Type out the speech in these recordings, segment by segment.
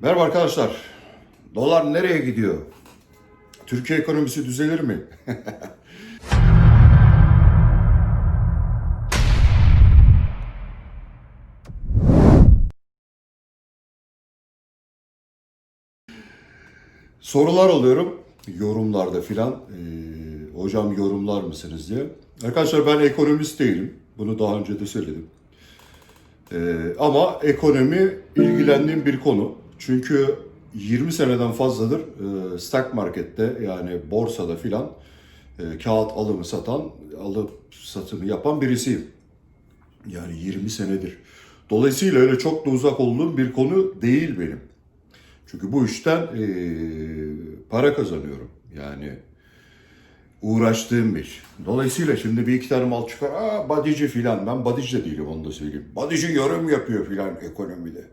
Merhaba arkadaşlar. Dolar nereye gidiyor? Türkiye ekonomisi düzelir mi? Sorular alıyorum yorumlarda filan. Ee, hocam yorumlar mısınız diye. Arkadaşlar ben ekonomist değilim. Bunu daha önce de söyledim. Ee, ama ekonomi ilgilendiğim bir konu. Çünkü 20 seneden fazladır e, stock markette yani borsada filan e, kağıt alımı satan, alıp satımı yapan birisiyim. Yani 20 senedir. Dolayısıyla öyle çok da uzak olduğum bir konu değil benim. Çünkü bu işten e, para kazanıyorum. Yani uğraştığım bir. Dolayısıyla şimdi bir iki tane mal çıkar. Aa badici filan. Ben badici de değilim onu da söyleyeyim. Badici yorum yapıyor filan ekonomide.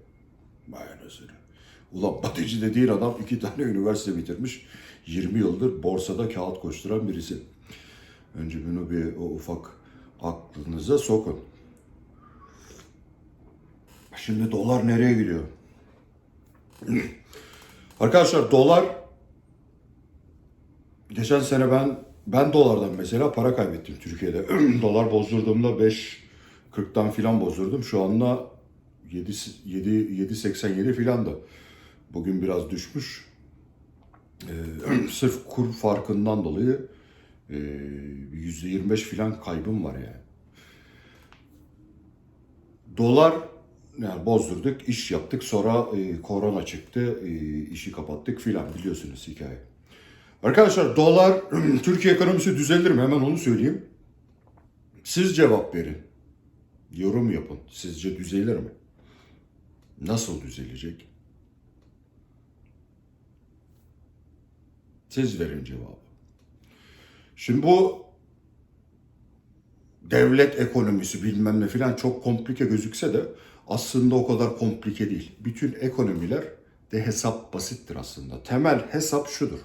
Vay anasını. Ulan badici dediğin adam iki tane üniversite bitirmiş. 20 yıldır borsada kağıt koşturan birisi. Önce bunu bir o ufak aklınıza sokun. Şimdi dolar nereye gidiyor? Arkadaşlar dolar geçen sene ben ben dolardan mesela para kaybettim Türkiye'de. Dolar bozdurduğumda 5 40'tan filan bozdurdum. Şu anda 7 7 7.87 filan da. Bugün biraz düşmüş. Ee, sırf kur farkından dolayı e, %25 filan kaybım var yani. Dolar yani bozdurduk, iş yaptık. Sonra e, korona çıktı, e, işi kapattık filan biliyorsunuz hikaye. Arkadaşlar dolar, Türkiye ekonomisi düzelir mi? Hemen onu söyleyeyim. Siz cevap verin. Yorum yapın. Sizce düzelir mi? Nasıl düzelecek? Siz verin cevabı. Şimdi bu devlet ekonomisi bilmem ne filan çok komplike gözükse de aslında o kadar komplike değil. Bütün ekonomiler de hesap basittir aslında. Temel hesap şudur.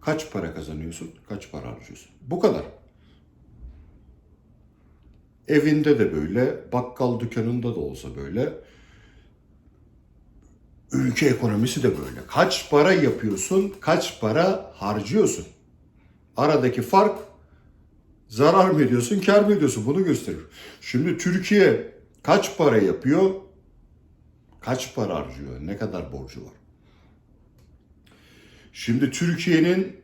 Kaç para kazanıyorsun, kaç para harcıyorsun. Bu kadar. Evinde de böyle, bakkal dükkanında da olsa böyle. Ülke ekonomisi de böyle. Kaç para yapıyorsun, kaç para harcıyorsun. Aradaki fark zarar mı ediyorsun, kar mı ediyorsun bunu gösterir. Şimdi Türkiye kaç para yapıyor, kaç para harcıyor, ne kadar borcu var. Şimdi Türkiye'nin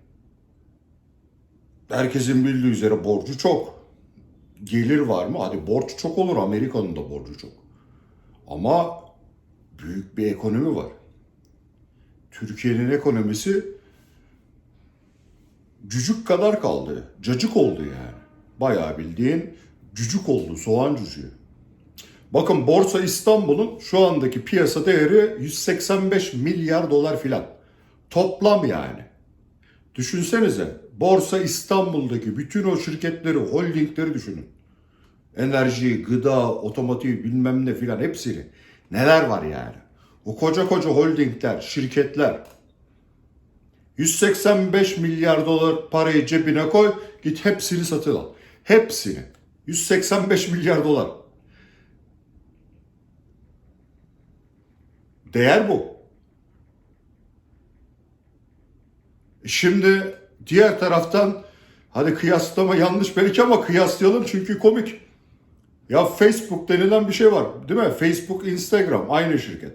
herkesin bildiği üzere borcu çok. Gelir var mı? Hadi borç çok olur. Amerika'nın da borcu çok. Ama büyük bir ekonomi var. Türkiye'nin ekonomisi cücük kadar kaldı. Cacık oldu yani. Bayağı bildiğin cücük oldu. Soğan cücüğü. Bakın Borsa İstanbul'un şu andaki piyasa değeri 185 milyar dolar filan. Toplam yani. Düşünsenize Borsa İstanbul'daki bütün o şirketleri, holdingleri düşünün. Enerji, gıda, otomotiv bilmem ne filan hepsini. Neler var yani. O koca koca holdingler, şirketler. 185 milyar dolar parayı cebine koy, git hepsini satın al. Hepsini. 185 milyar dolar. Değer bu. Şimdi diğer taraftan hadi kıyaslama yanlış belki ama kıyaslayalım çünkü komik. Ya Facebook denilen bir şey var değil mi? Facebook, Instagram aynı şirket.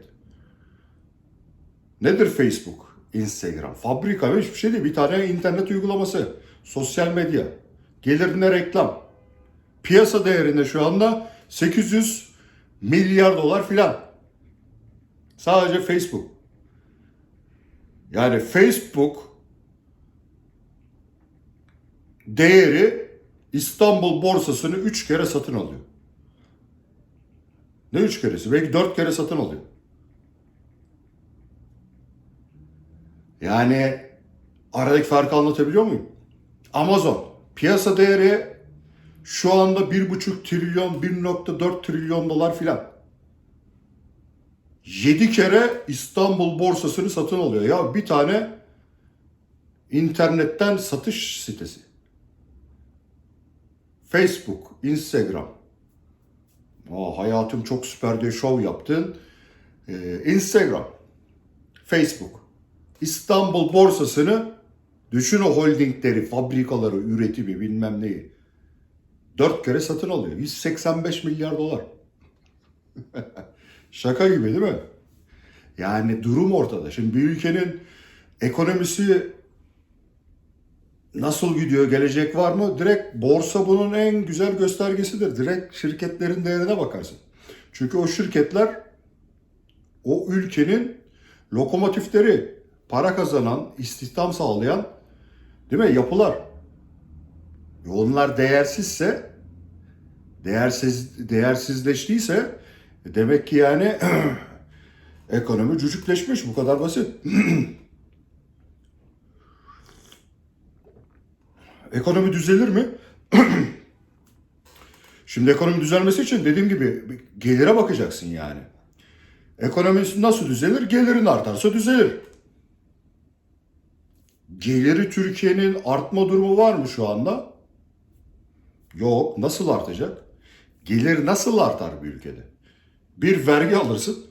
Nedir Facebook, Instagram? Fabrika hiçbir şey değil. Bir tane internet uygulaması. Sosyal medya. Gelirine reklam. Piyasa değerinde şu anda 800 milyar dolar filan. Sadece Facebook. Yani Facebook değeri İstanbul borsasını 3 kere satın alıyor. Ne 3 keresi? Belki 4 kere satın alıyor. Yani aradaki farkı anlatabiliyor muyum? Amazon piyasa değeri şu anda 1,5 trilyon, 1.4 trilyon dolar filan. 7 kere İstanbul borsasını satın alıyor. Ya bir tane internetten satış sitesi. Facebook, Instagram. Aa, hayatım çok süper diye şov yaptın. Ee, Instagram, Facebook. İstanbul borsasını düşün o holdingleri, fabrikaları, üretimi bilmem neyi. Dört kere satın alıyor. 185 milyar dolar. Şaka gibi değil mi? Yani durum ortada. Şimdi bir ülkenin ekonomisi nasıl gidiyor, gelecek var mı? Direkt borsa bunun en güzel göstergesidir. Direkt şirketlerin değerine bakarsın. Çünkü o şirketler o ülkenin lokomotifleri, para kazanan, istihdam sağlayan değil mi yapılar. E Onlar değersizse, değersiz değersizleştiyse e demek ki yani ekonomi cücükleşmiş bu kadar basit. ekonomi düzelir mi? Şimdi ekonomi düzelmesi için dediğim gibi gelire bakacaksın yani. Ekonomi nasıl düzelir? Gelirin artarsa düzelir. Geliri Türkiye'nin artma durumu var mı şu anda? Yok. Nasıl artacak? Gelir nasıl artar bir ülkede? Bir vergi alırsın.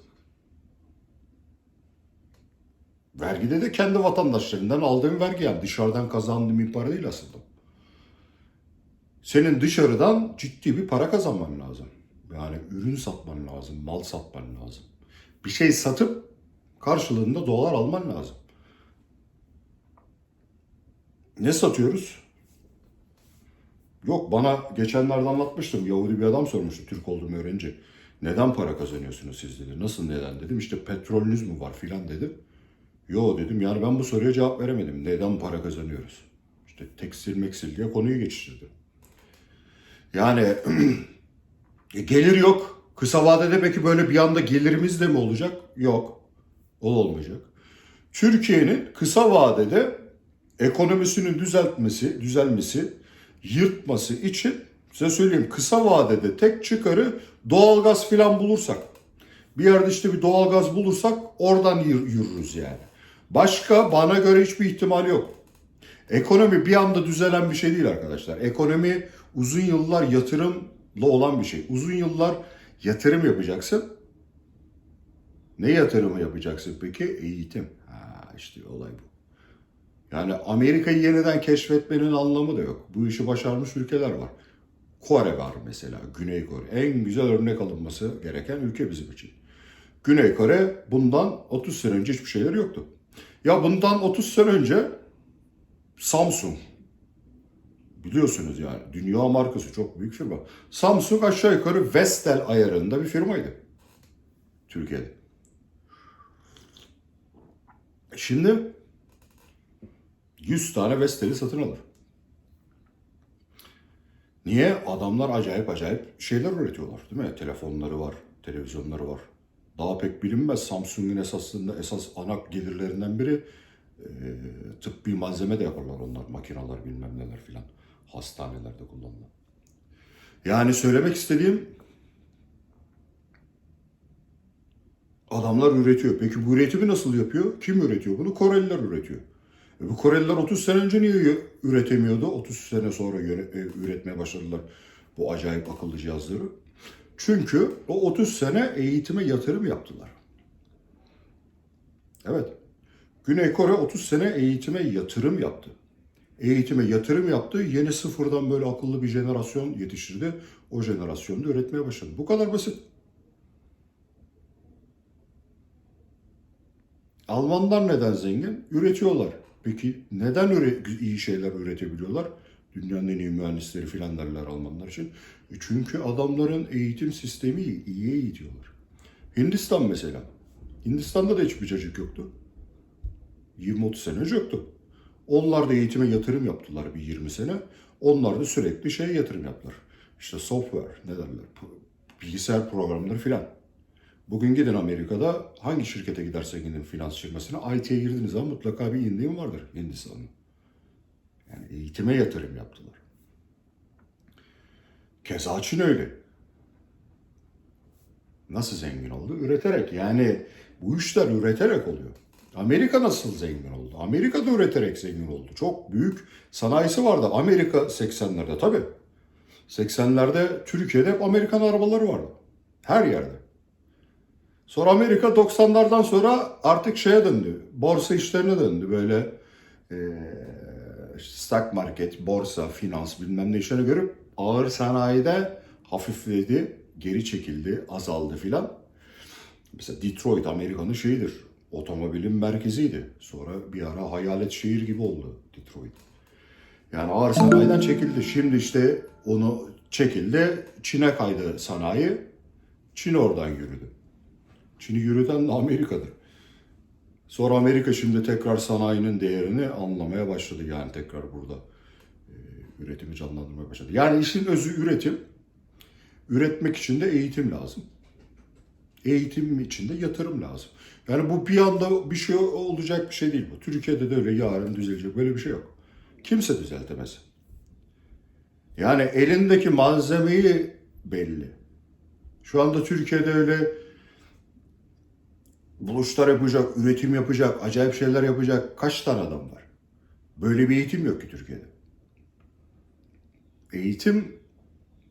Vergide de kendi vatandaşlarından aldığın vergi yani dışarıdan kazandığın bir para değil aslında. Senin dışarıdan ciddi bir para kazanman lazım. Yani ürün satman lazım, mal satman lazım. Bir şey satıp karşılığında dolar alman lazım. Ne satıyoruz? Yok bana geçenlerde anlatmıştım. Yahudi bir adam sormuştu Türk olduğumu öğrenince. Neden para kazanıyorsunuz siz dedi. Nasıl neden dedim. İşte petrolünüz mü var filan dedi. Yo dedim yani ben bu soruya cevap veremedim. Neden para kazanıyoruz? İşte tekstil meksil diye konuyu geçiştirdi. Yani e, gelir yok. Kısa vadede peki böyle bir anda gelirimiz de mi olacak? Yok. O olmayacak. Türkiye'nin kısa vadede ekonomisinin düzeltmesi, düzelmesi, yırtması için size söyleyeyim kısa vadede tek çıkarı doğalgaz filan bulursak. Bir yerde işte bir doğalgaz bulursak oradan yür- yürürüz yani. Başka bana göre hiçbir ihtimal yok. Ekonomi bir anda düzelen bir şey değil arkadaşlar. Ekonomi uzun yıllar yatırımla olan bir şey. Uzun yıllar yatırım yapacaksın. Ne yatırımı yapacaksın peki? Eğitim. Ha işte olay bu. Yani Amerika'yı yeniden keşfetmenin anlamı da yok. Bu işi başarmış ülkeler var. Kore var mesela, Güney Kore. En güzel örnek alınması gereken ülke bizim için. Güney Kore bundan 30 sene önce hiçbir şeyler yoktu. Ya bundan 30 sene önce Samsung biliyorsunuz yani dünya markası çok büyük firma. Samsung aşağı yukarı Vestel ayarında bir firmaydı Türkiye'de. Şimdi 100 tane Vestel'i satın alır. Niye? Adamlar acayip acayip şeyler üretiyorlar değil mi? Telefonları var, televizyonları var. Daha pek bilinmez Samsung'un esasında esas ana gelirlerinden biri e, tıbbi malzeme de yaparlar onlar. Makineler bilmem neler filan. Hastanelerde kullanılan. Yani söylemek istediğim adamlar üretiyor. Peki bu üretimi nasıl yapıyor? Kim üretiyor bunu? Koreliler üretiyor. E bu Koreliler 30 sene önce niye üretemiyordu? 30 sene sonra e, üretmeye başladılar bu acayip akıllı cihazları. Çünkü o 30 sene eğitime yatırım yaptılar. Evet. Güney Kore 30 sene eğitime yatırım yaptı. Eğitime yatırım yaptı. Yeni sıfırdan böyle akıllı bir jenerasyon yetiştirdi. O jenerasyonda üretmeye başladı. Bu kadar basit. Almanlar neden zengin? Üretiyorlar. Peki neden iyi şeyler üretebiliyorlar? Dünyanın en iyi mühendisleri filan derler Almanlar için. E çünkü adamların eğitim sistemi iyi, eğitiyorlar. Hindistan mesela. Hindistan'da da hiçbir çocuk yoktu. 20-30 sene yoktu. Onlar da eğitime yatırım yaptılar bir 20 sene. Onlar da sürekli şeye yatırım yaptılar. İşte software ne derler? Bilgisayar programları filan. Bugün gidin Amerika'da hangi şirkete giderse gidin finans şirketine IT'ye girdiğiniz zaman mutlaka bir indiğim vardır Hindistan'ın. Yani eğitime yatırım yaptılar. Keza Çin öyle. Nasıl zengin oldu? Üreterek. Yani bu işler üreterek oluyor. Amerika nasıl zengin oldu? Amerika da üreterek zengin oldu. Çok büyük sanayisi vardı. Amerika 80'lerde tabii. 80'lerde Türkiye'de hep Amerikan arabaları vardı. Her yerde. Sonra Amerika 90'lardan sonra artık şeye döndü. Borsa işlerine döndü. Böyle e, stock market, borsa, finans bilmem ne işlerine görüp ağır sanayide hafifledi, geri çekildi, azaldı filan. Mesela Detroit Amerika'nın şeyidir. Otomobilin merkeziydi. Sonra bir ara hayalet şehir gibi oldu Detroit. Yani ağır sanayiden çekildi. Şimdi işte onu çekildi. Çin'e kaydı sanayi. Çin oradan yürüdü. Çin'i yürüten de Amerika'dır. Sonra Amerika şimdi tekrar sanayinin değerini anlamaya başladı. Yani tekrar burada e, üretimi canlandırmaya başladı. Yani işin özü üretim. Üretmek için de eğitim lazım. Eğitim için de yatırım lazım. Yani bu bir anda bir şey olacak bir şey değil bu. Türkiye'de de öyle yarın düzelecek böyle bir şey yok. Kimse düzeltemez. Yani elindeki malzemeyi belli. Şu anda Türkiye'de öyle buluşlar yapacak, üretim yapacak, acayip şeyler yapacak kaç tane adam var? Böyle bir eğitim yok ki Türkiye'de. Eğitim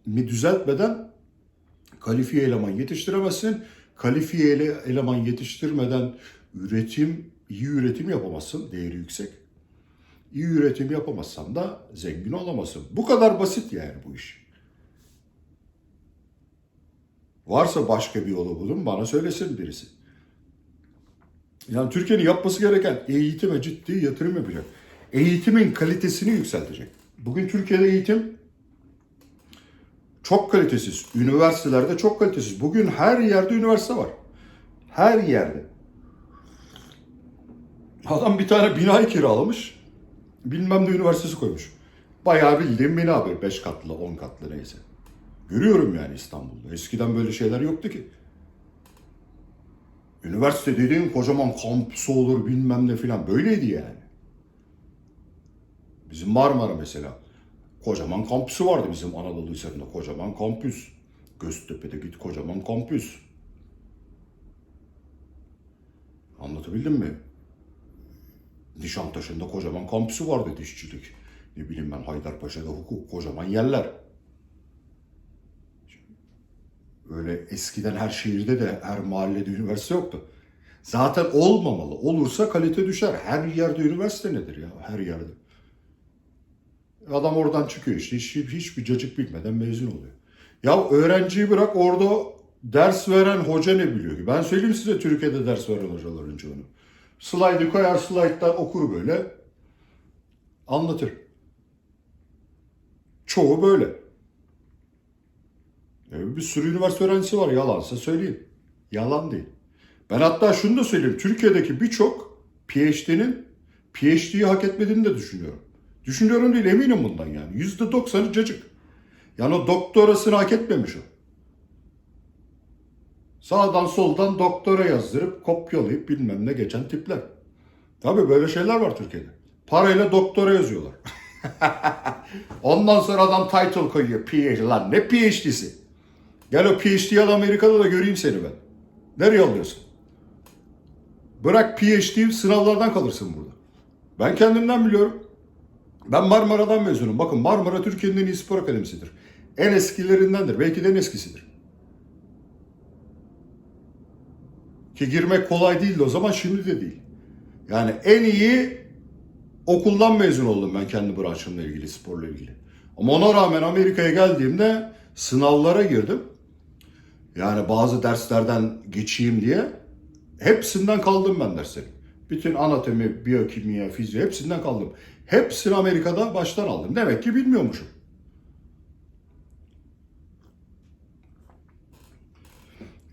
mi düzeltmeden kalifiye eleman yetiştiremezsin. Kalifiye ele- eleman yetiştirmeden üretim, iyi üretim yapamazsın. Değeri yüksek. İyi üretim yapamazsan da zengin olamazsın. Bu kadar basit yani bu iş. Varsa başka bir yolu bulun bana söylesin birisi. Yani Türkiye'nin yapması gereken eğitime ciddi yatırım yapacak. Eğitimin kalitesini yükseltecek. Bugün Türkiye'de eğitim çok kalitesiz. Üniversitelerde çok kalitesiz. Bugün her yerde üniversite var. Her yerde. Adam bir tane binayı kiralamış. Bilmem ne üniversitesi koymuş. Bayağı bildiğim bina böyle 5 katlı, 10 katlı neyse. Görüyorum yani İstanbul'da. Eskiden böyle şeyler yoktu ki. Üniversite dediğin kocaman kampüsü olur bilmem ne filan. Böyleydi yani. Bizim Marmara mesela. Kocaman kampüsü vardı bizim Anadolu Lisesi'nde. Kocaman kampüs. Göztepe'de git kocaman kampüs. Anlatabildim mi? Nişantaşı'nda kocaman kampüsü vardı dişçilik. Ne bileyim ben Haydarpaşa'da hukuk kocaman yerler. Öyle eskiden her şehirde de her mahallede üniversite yoktu. Zaten olmamalı. Olursa kalite düşer. Her yerde üniversite nedir ya? Her yerde. Adam oradan çıkıyor işte. Hiç, hiçbir cacık bilmeden mezun oluyor. Ya öğrenciyi bırak orada ders veren hoca ne biliyor ki? Ben söyleyeyim size Türkiye'de ders veren hocaların çoğunu. Slide'ı koyar, slide'dan okur böyle. Anlatır. Çoğu böyle. E, bir sürü üniversite öğrencisi var yalansa söyleyeyim. Yalan değil. Ben hatta şunu da söyleyeyim. Türkiye'deki birçok PhD'nin PhD'yi hak etmediğini de düşünüyorum. Düşünüyorum değil eminim bundan yani. Yüzde doksanı cacık. Yani o doktorasını hak etmemiş o. Sağdan soldan doktora yazdırıp kopyalayıp bilmem ne geçen tipler. Tabii böyle şeyler var Türkiye'de. Parayla doktora yazıyorlar. Ondan sonra adam title koyuyor. PhD lan ne PhD'si? Gel o PhD'yi al Amerika'da da göreyim seni ben. Nereye alıyorsun? Bırak PhD sınavlardan kalırsın burada. Ben kendimden biliyorum. Ben Marmara'dan mezunum. Bakın Marmara Türkiye'nin en iyi spor akademisidir. En eskilerindendir. Belki de en eskisidir. Ki girmek kolay değildi o zaman şimdi de değil. Yani en iyi okuldan mezun oldum ben kendi branşımla ilgili, sporla ilgili. Ama ona rağmen Amerika'ya geldiğimde sınavlara girdim. Yani bazı derslerden geçeyim diye hepsinden kaldım ben derslerin. Bütün anatomi, biyokimya, fiziği hepsinden kaldım. Hepsini Amerika'da baştan aldım. Demek ki bilmiyormuşum.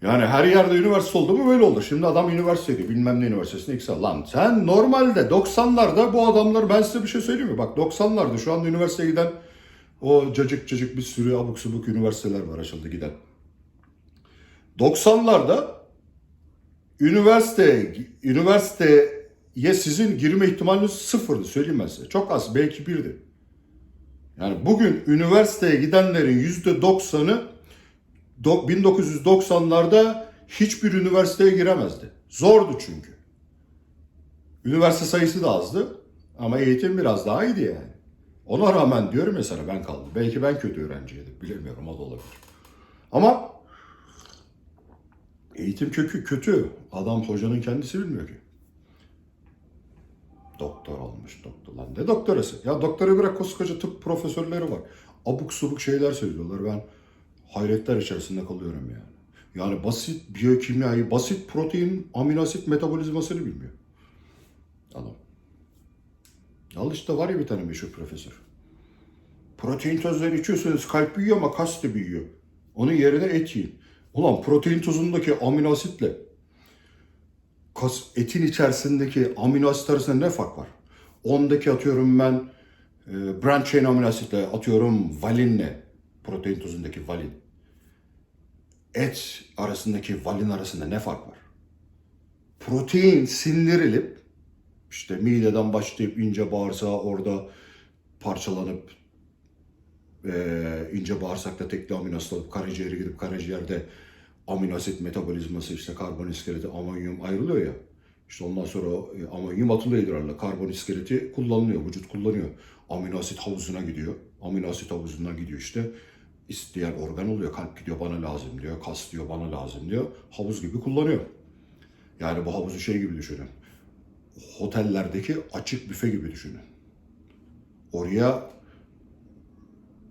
Yani her yerde üniversite oldu mu böyle oldu. Şimdi adam üniversitede bilmem ne üniversitesine yüksel. Lan sen normalde 90'larda bu adamlar ben size bir şey söyleyeyim mi? Bak 90'larda şu anda üniversiteye giden o cacık cacık bir sürü abuk subuk üniversiteler var açıldı giden. 90'larda üniversite üniversiteye sizin girme ihtimaliniz sıfırdı söyleyeyim ben size. Çok az belki birdi. Yani bugün üniversiteye gidenlerin yüzde doksanı 1990'larda hiçbir üniversiteye giremezdi. Zordu çünkü. Üniversite sayısı da azdı ama eğitim biraz daha iyiydi yani. Ona rağmen diyorum mesela ben kaldım. Belki ben kötü öğrenciydim. Bilemiyorum o da olabilir. Ama eğitim kökü kötü. Adam hocanın kendisi bilmiyor ki. Doktor olmuş doktor. Lan ne doktorası? Ya doktora bırak koskoca tıp profesörleri var. Abuk subuk şeyler söylüyorlar. Ben hayretler içerisinde kalıyorum yani. Yani basit biyokimyayı, basit protein, amino asit metabolizmasını bilmiyor. Adam. Al işte var ya bir tane meşhur profesör. Protein tozları içiyorsanız kalp büyüyor ama kas da büyüyor. Onun yerine et yiyin. Ulan protein tozundaki amino asitle kas, etin içerisindeki amino asit arasında ne fark var? Ondaki atıyorum ben e, branch chain amino asitle atıyorum valinle protein tozundaki valin. Et arasındaki valin arasında ne fark var? Protein sindirilip işte mideden başlayıp ince bağırsağa orada parçalanıp e, ince bağırsakta tekli amino asit alıp karaciğere gidip karaciğerde amino asit metabolizması işte karbon iskeleti amonyum ayrılıyor ya. İşte ondan sonra e, amonyum atılıyor idrarla. Karbon iskeleti kullanılıyor, vücut kullanıyor. Amino asit havuzuna gidiyor. Amino asit havuzundan gidiyor işte. İsteyen organ oluyor. Kalp gidiyor bana lazım diyor. Kas diyor bana lazım diyor. Havuz gibi kullanıyor. Yani bu havuzu şey gibi düşünün. Otellerdeki açık büfe gibi düşünün. Oraya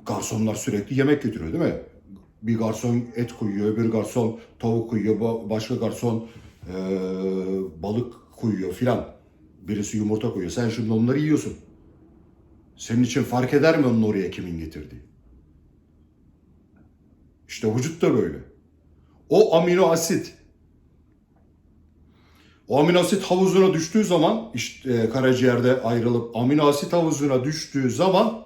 garsonlar sürekli yemek götürüyor değil mi? Bir garson et koyuyor, bir garson tavuk koyuyor, ba- başka garson eee, balık koyuyor filan. Birisi yumurta koyuyor. Sen şimdi onları yiyorsun. Senin için fark eder mi onun oraya kimin getirdiği? İşte vücut da böyle. O amino asit o amino asit havuzuna düştüğü zaman işte e, karaciğerde ayrılıp amino asit havuzuna düştüğü zaman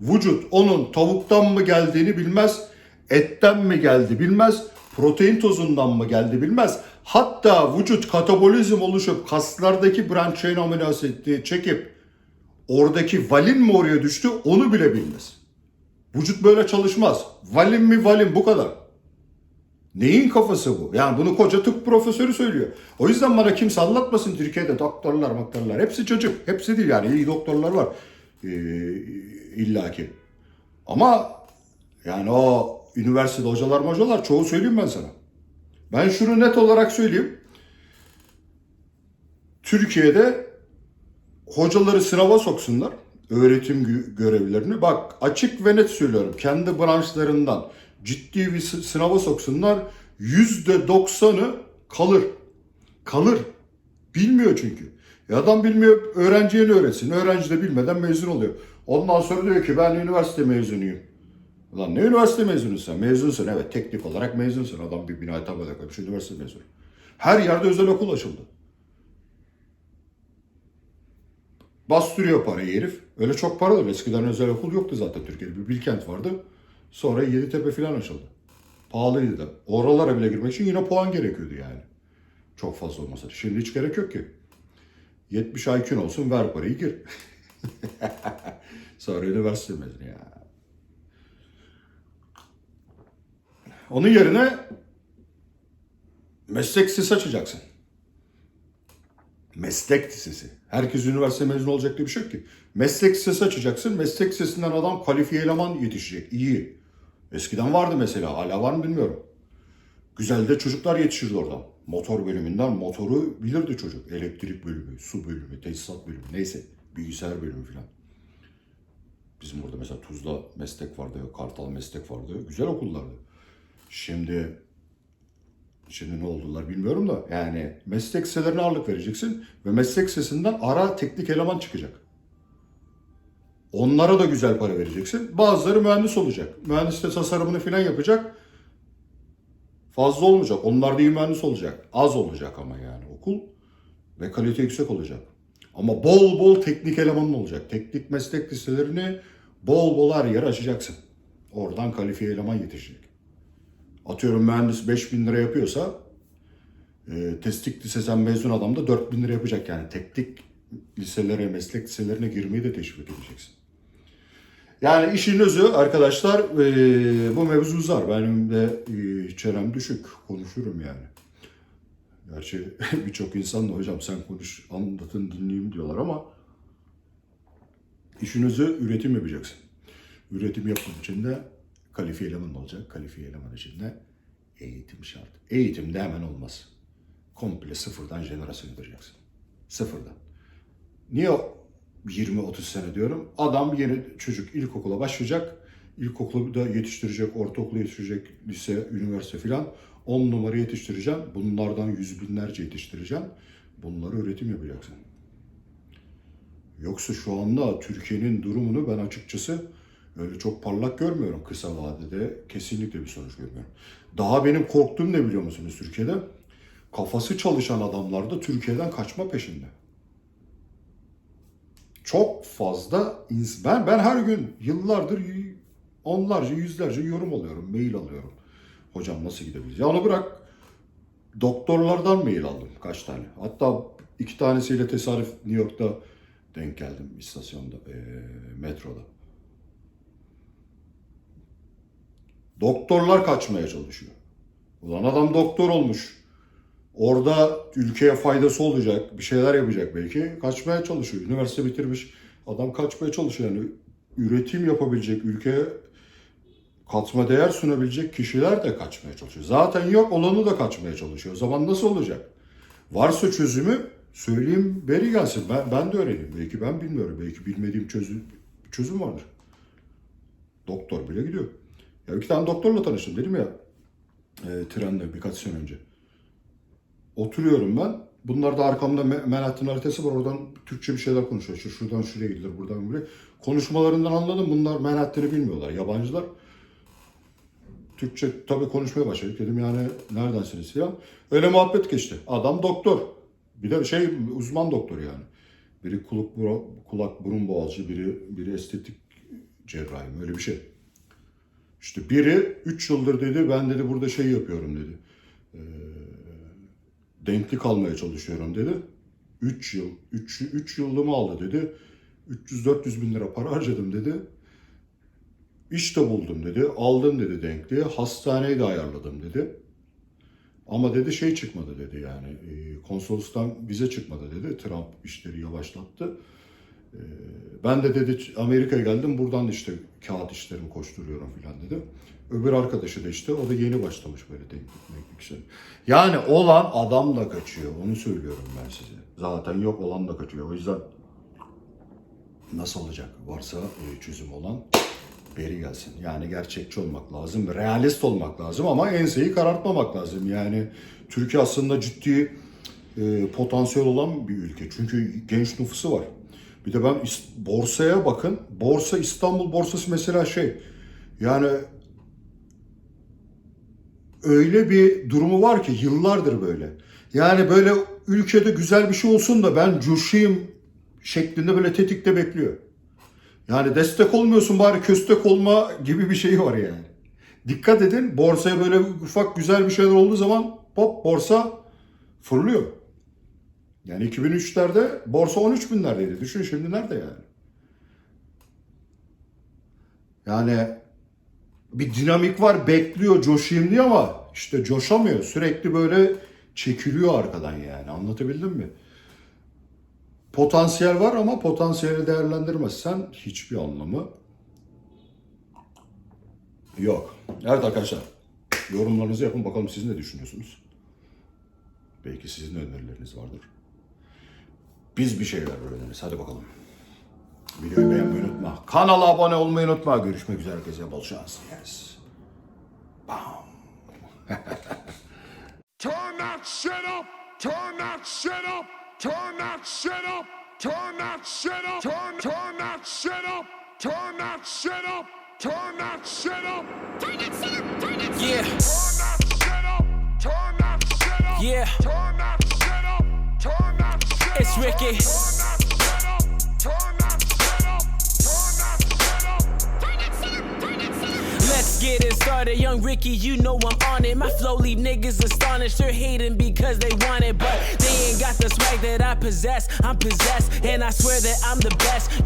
vücut onun tavuktan mı geldiğini bilmez, etten mi geldi bilmez, protein tozundan mı geldi bilmez. Hatta vücut katabolizm oluşup kaslardaki branch chain amino asiti çekip oradaki valin mi oraya düştü onu bile bilmez. Vücut böyle çalışmaz. Valin mi valin bu kadar. Neyin kafası bu? Yani bunu koca tıp profesörü söylüyor. O yüzden bana kimse anlatmasın Türkiye'de doktorlar doktorlar. Hepsi çocuk. Hepsi değil yani iyi doktorlar var. Ee, illaki. Ama yani o üniversitede hocalar hocalar çoğu söyleyeyim ben sana. Ben şunu net olarak söyleyeyim. Türkiye'de hocaları sınava soksunlar. Öğretim gö- görevlerini. Bak açık ve net söylüyorum. Kendi branşlarından ciddi bir sı- sınava soksunlar. Yüzde doksanı kalır. Kalır. Bilmiyor çünkü. E adam bilmiyor, öğrenciye ne öğretsin? Öğrenci de bilmeden mezun oluyor. Ondan sonra diyor ki ben üniversite mezunuyum. Ulan ne üniversite mezunusun sen? Mezunsun evet teknik olarak mezunsun. Adam bir binayı tabela koymuş üniversite mezunu. Her yerde özel okul açıldı. Bastırıyor parayı herif. Öyle çok para da eskiden özel okul yoktu zaten Türkiye'de. Bir Bilkent vardı. Sonra Yeditepe falan açıldı. Pahalıydı da. Oralara bile girmek için yine puan gerekiyordu yani. Çok fazla olmasa. Şimdi hiç gerek yok ki. 70 IQ'un olsun ver parayı gir. Sonra üniversite mezunu ya. Onun yerine meslek lisesi açacaksın. Meslek lisesi. Herkes üniversite mezunu olacak diye bir şey yok ki. Meslek lisesi açacaksın. Meslek lisesinden adam kalifiye eleman yetişecek. İyi. Eskiden vardı mesela. Hala var mı bilmiyorum. Güzel de çocuklar yetişirdi oradan. Motor bölümünden motoru bilirdi çocuk. Elektrik bölümü, su bölümü, tesisat bölümü neyse. Bilgisayar bölümü filan. Bizim burada mesela Tuzla meslek vardı, Kartal meslek vardı. Güzel okullardı. Şimdi Şimdi ne oldular bilmiyorum da yani meslek liselerine ağırlık vereceksin ve meslek lisesinden ara teknik eleman çıkacak. Onlara da güzel para vereceksin. Bazıları mühendis olacak. Mühendis de tasarımını falan yapacak. Fazla olmayacak. Onlar da iyi mühendis olacak. Az olacak ama yani okul ve kalite yüksek olacak. Ama bol bol teknik elemanın olacak. Teknik meslek liselerini bol bol her yere açacaksın. Oradan kalifiye eleman yetişecek. Atıyorum mühendis 5000 lira yapıyorsa e, testik lisesinden mezun adam da 4000 lira yapacak. Yani teknik liselere, meslek liselerine girmeyi de teşvik edeceksin. Yani işin özü arkadaşlar e, bu mevzu zar. Benim de e, çenem düşük. Konuşurum yani. Gerçi birçok insan da hocam sen konuş anlatın dinleyeyim diyorlar ama işin özü üretim yapacaksın. Üretim yapmak için de kalifiye eleman olacak. Kalifiye eleman için de Eğitim şart. Eğitim de hemen olmaz. Komple sıfırdan jenerasyon yapacaksın. Sıfırdan. Niye 20-30 sene diyorum? Adam yeni çocuk ilkokula başlayacak. İlkokulu da yetiştirecek, ortaokulu yetiştirecek, lise, üniversite filan. 10 numara yetiştireceksin. Bunlardan yüz binlerce yetiştireceksin. Bunları üretim yapacaksın. Yoksa şu anda Türkiye'nin durumunu ben açıkçası öyle çok parlak görmüyorum kısa vadede. Kesinlikle bir sonuç görmüyorum. Daha benim korktuğum ne biliyor musunuz Türkiye'de? Kafası çalışan adamlar da Türkiye'den kaçma peşinde. Çok fazla ben ben her gün yıllardır onlarca yüzlerce yorum alıyorum, mail alıyorum. Hocam nasıl gidebiliriz? Ya onu bırak. Doktorlardan mail aldım kaç tane. Hatta iki tanesiyle tesadüf New York'ta denk geldim istasyonda, eee, metroda. Doktorlar kaçmaya çalışıyor. Ulan adam doktor olmuş. Orada ülkeye faydası olacak, bir şeyler yapacak belki. Kaçmaya çalışıyor. Üniversite bitirmiş. Adam kaçmaya çalışıyor. Yani üretim yapabilecek, ülkeye katma değer sunabilecek kişiler de kaçmaya çalışıyor. Zaten yok olanı da kaçmaya çalışıyor. O zaman nasıl olacak? Varsa çözümü söyleyeyim beri gelsin. Ben, ben de öğreneyim. Belki ben bilmiyorum. Belki bilmediğim çözüm, çözüm vardır. Doktor bile gidiyor. Ya iki tane doktorla tanıştım dedim ya. E, trende birkaç sene önce. Oturuyorum ben. Bunlar da arkamda Manhattan haritası var. Oradan Türkçe bir şeyler konuşuyor. Şu şuradan şuraya gidilir, buradan buraya. Konuşmalarından anladım. Bunlar Manhattan'ı bilmiyorlar. Yabancılar. Türkçe tabii konuşmaya başladık. Dedim yani neredensiniz ya? Öyle muhabbet geçti. Adam doktor. Bir de şey uzman doktor yani. Biri kulak, bura- kulak burun boğazcı, biri biri estetik cerrahi öyle bir şey. İşte biri 3 yıldır dedi ben dedi burada şey yapıyorum dedi. Ee, denklik almaya çalışıyorum dedi. 3 yıl, 3 3 yıllığımı aldı dedi. 300-400 bin lira para harcadım dedi. İş de buldum dedi. Aldım dedi denkliği. Hastaneyi de ayarladım dedi. Ama dedi şey çıkmadı dedi yani. E, konsolostan vize çıkmadı dedi. Trump işleri yavaşlattı. E, ben de dedi Amerika'ya geldim. Buradan işte kağıt işlerimi koşturuyorum filan dedi. Öbür arkadaşı da işte o da yeni başlamış böyle denklik işleri. Yani olan adam da kaçıyor. Onu söylüyorum ben size. Zaten yok olan da kaçıyor. O yüzden nasıl olacak? Varsa e, çözüm olan beri gelsin. Yani gerçekçi olmak lazım, realist olmak lazım ama enseyi karartmamak lazım. Yani Türkiye aslında ciddi e, potansiyel olan bir ülke. Çünkü genç nüfusu var. Bir de ben borsaya bakın. Borsa İstanbul borsası mesela şey yani öyle bir durumu var ki yıllardır böyle. Yani böyle ülkede güzel bir şey olsun da ben coşayım şeklinde böyle tetikte bekliyor. Yani destek olmuyorsun bari köstek olma gibi bir şey var yani. Dikkat edin borsaya böyle ufak güzel bir şeyler olduğu zaman pop borsa fırlıyor. Yani 2003'lerde borsa 13 binlerdeydi. Düşün şimdi nerede yani? Yani bir dinamik var bekliyor coşayım diye ama işte coşamıyor. Sürekli böyle çekiliyor arkadan yani anlatabildim mi? Potansiyel var ama potansiyeli değerlendirmezsen hiçbir anlamı yok. Evet arkadaşlar yorumlarınızı yapın bakalım siz ne düşünüyorsunuz? Belki sizin önerileriniz vardır. Biz bir şeyler öğreniriz. Hadi bakalım. Videoyu beğenmeyi unutma. Kanala abone olmayı unutma. Görüşmek üzere herkese bol şans. Yes. Turn that shit up. Turn that shit up. Turn that shit up. Turn turn that shit up. Turn that shit up. Turn that shit up. Turn that shit up. Turn that Yeah, shit up. Turn that shit up. Yeah. Turn that shit up. Turn that shit It's up. Ricky. Started. Young Ricky, you know I'm on it. My flow leave niggas astonished. They're hating because they want it, but they ain't got the swag that I possess. I'm possessed, and I swear that I'm the best. You